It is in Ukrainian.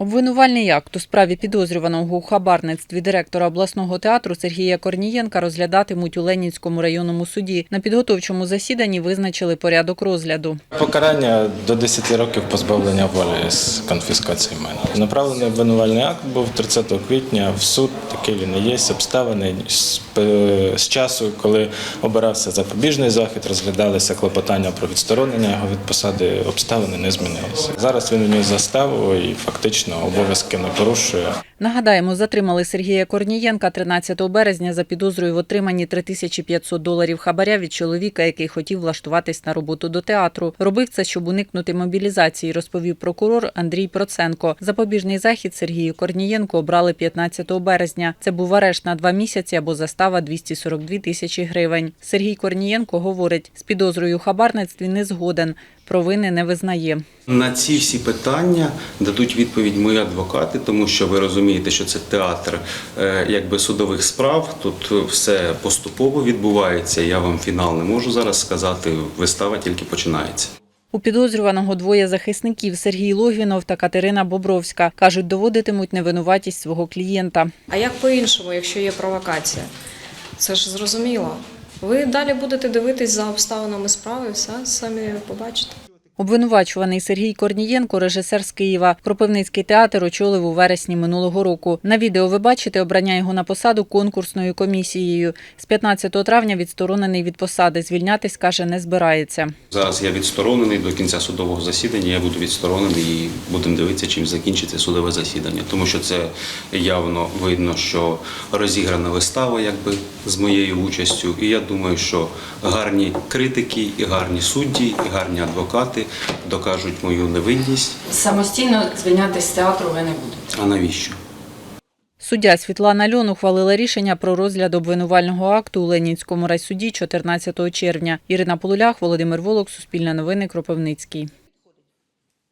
Обвинувальний акт у справі підозрюваного у хабарництві директора обласного театру Сергія Корнієнка розглядатимуть у Ленінському районному суді. На підготовчому засіданні визначили порядок розгляду. Покарання до 10 років позбавлення волі з конфіскації майна. Направлений обвинувальний акт був 30 квітня в суд. Такий він і є обставини е, з часу, коли обирався запобіжний захід, розглядалися клопотання про відсторонення його від посади. Обставини не змінилися. Зараз він вніс заставу і фактично обов'язки не порушує. Нагадаємо, затримали Сергія Корнієнка 13 березня за підозрою в отриманні 3500 доларів хабаря від чоловіка, який хотів влаштуватись на роботу до театру. Робив це, щоб уникнути мобілізації, розповів прокурор Андрій Проценко. Запобіжний захід Сергію Корнієнку обрали 15 березня. Це був арешт на два місяці або застава 242 тисячі гривень. Сергій Корнієнко говорить, з підозрою у хабарництві не згоден, провини не визнає. На ці всі питання дадуть відповідь мої адвокати, тому що ви розумієте, що це театр е, якби судових справ. Тут все поступово відбувається. Я вам фінал не можу зараз сказати. Вистава тільки починається. У підозрюваного двоє захисників Сергій Логвінов та Катерина Бобровська. Кажуть, доводитимуть невинуватість свого клієнта. А як по-іншому, якщо є провокація? Це ж зрозуміло. Ви далі будете дивитись за обставинами справи, все самі побачите. Обвинувачуваний Сергій Корнієнко, режисер з Києва. Кропивницький театр очолив у вересні минулого року. На відео ви бачите обрання його на посаду конкурсною комісією. З 15 травня відсторонений від посади. Звільнятись, каже, не збирається. Зараз я відсторонений до кінця судового засідання. Я буду відсторонений і будемо дивитися, чим закінчиться судове засідання, тому що це явно видно, що розіграна вистава, якби з моєю участю. І я думаю, що гарні критики, і гарні судді, і гарні адвокати докажуть мою невинність. Самостійно звільнятись з театру ви не будете. А навіщо? Суддя Світлана Льон ухвалила рішення про розгляд обвинувального акту у Ленінському райсуді 14 червня. Ірина Полулях, Володимир Волок, Суспільне новини, Кропивницький.